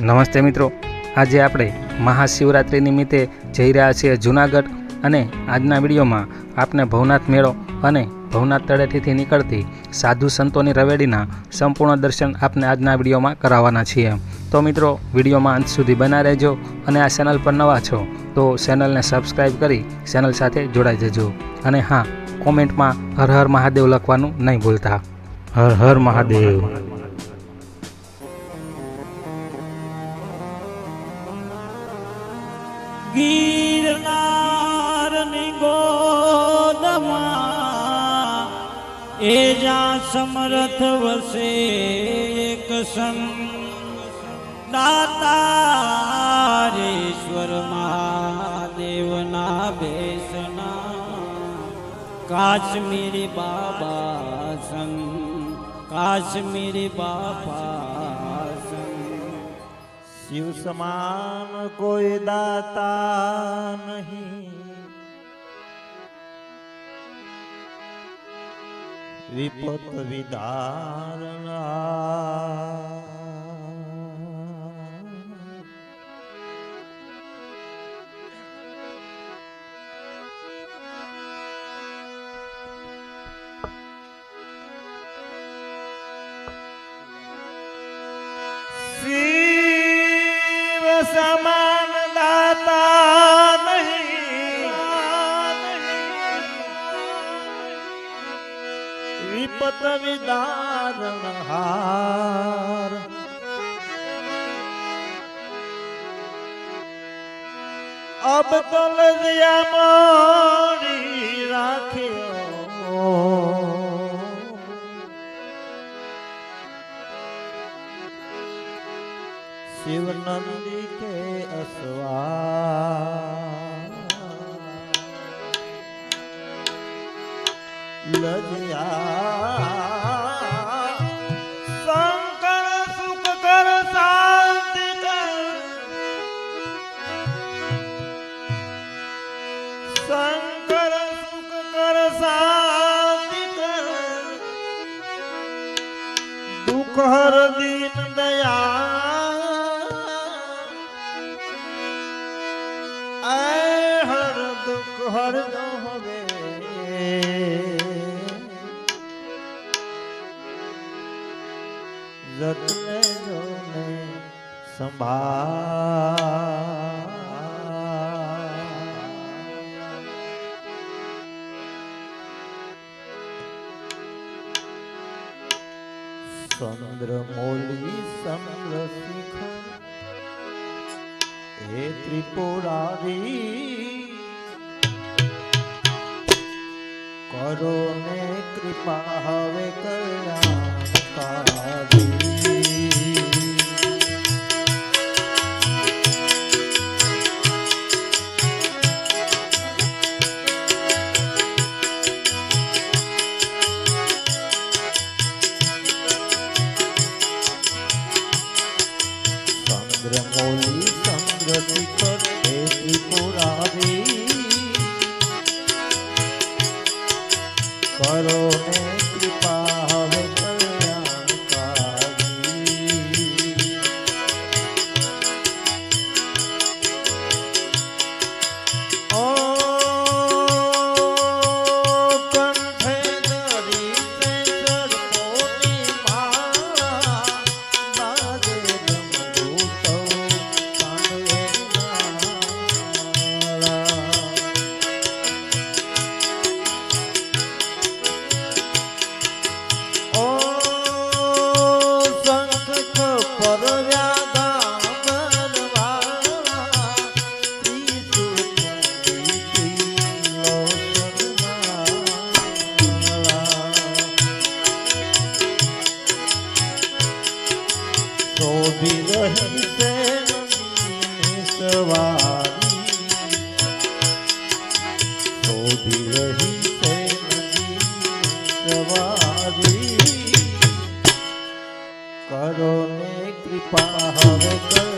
નમસ્તે મિત્રો. આજે આપણે મહાશિવરાત્રિ નિમિત્તે જઈ રહ્યા છીએ જૂનાગઢ અને આજના વિડીયોમાં આપને ભવનાથ મેળો અને ભવનાથ તળેટીથી નીકળતી સાધુ સંતોની રવેડીના સંપૂર્ણ દર્શન આપને આજના વિડીયોમાં કરાવવાના છીએ. તો મિત્રો, વિડીયોમાં અંત સુધી બના રહેજો અને આ ચેનલ પર નવા છો, તો ચેનલને સબસ્ક્રાઈબ કરી ચેનલ સાથે જોડાઈ જજો. અને હા, કોમેન્ટમાં હર હર મહાદેવ લખવાનું નહીં ભૂલતા. હર હર મહાદેવ. ગીરનારની ગોદમાં એ જા સમરથ વસે એક દાતારેશ્વર મહાદેવના બેસના. કાશ્મીરી બાબા સંગ કાશ્મીરી બાબા શિવ સમાન કોઈ દાતા નહીં. વિપત વિદારણા પ્રવિદારણ હાર અબ તો લજ્યા મારી રાખ્યો શિવનંદી કે અસવા લજ્યા હર દુઃખ હર હવે. જતને જોને સંભાળ. ચંદ્ર મોલી સમર શિખર હે ત્રિપુરારી. કરો ને કૃપા હવે કલ્યાણકારી સવારી કરો ને કૃપા હવે કલ્યાણકારી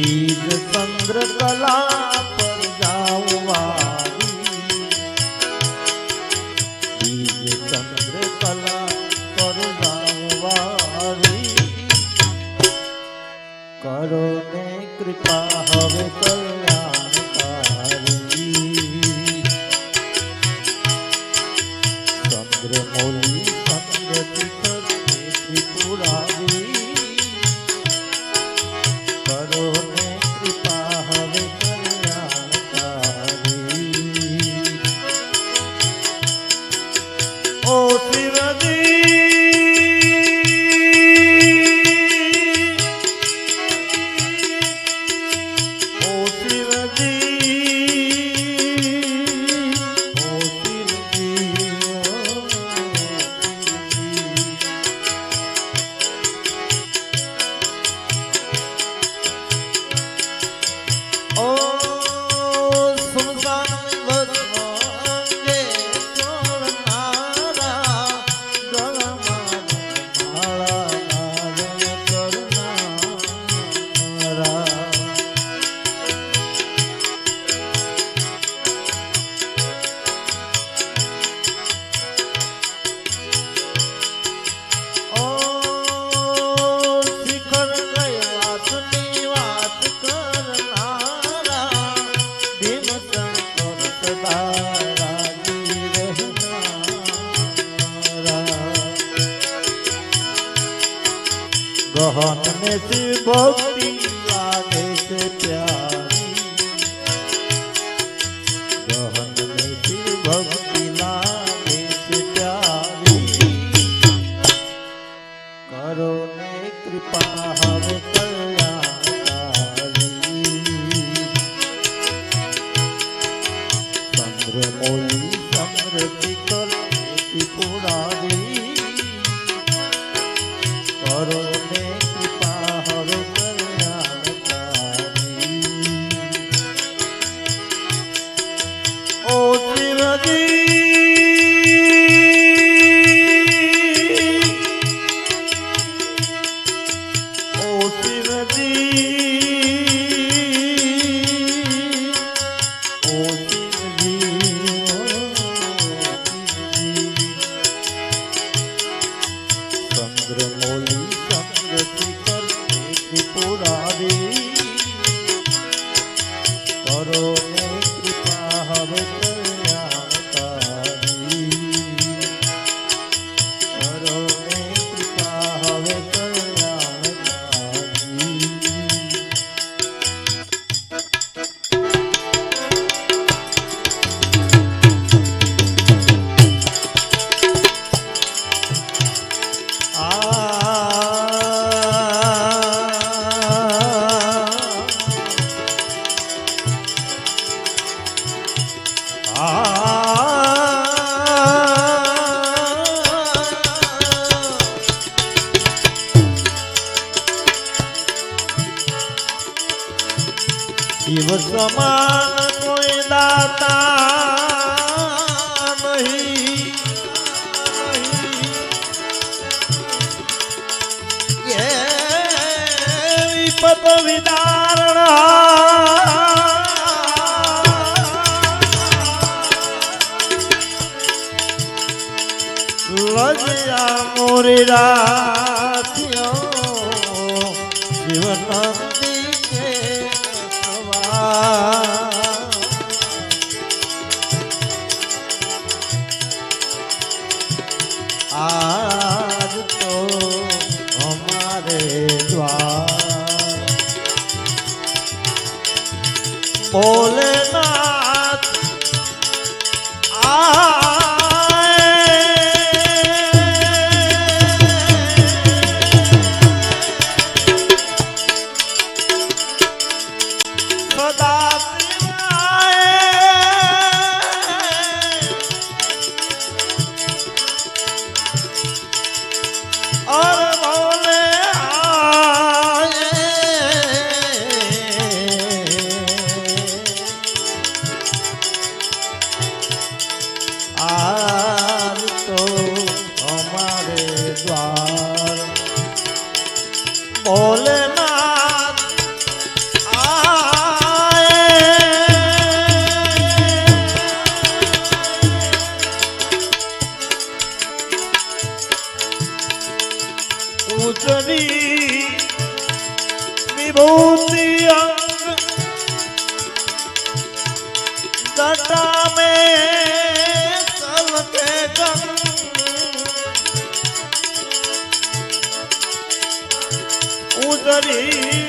બીજ ચંદ્ર કલા પર જાવવારી બીજ ચંદ્ર કલા પર જાવવારી કરો ને કૃપા હવે કલ્યાણકારી. ચંદ્રમૌલી ચંદ્ર શિખર ગહન ને શિવ ભક્તિ લાગે છે પ્યારી. ગહન ને શિવ ભક્તિ લાગે છે કરો ને કૃપા હવે ચંદ્ર મોલી ચંદ્ર ત્રિપુરારી સમાન કોઈ દાતા નહીં. એ વિપત વિદારણા. લજ્યા મોરી ભોલેનાથ આ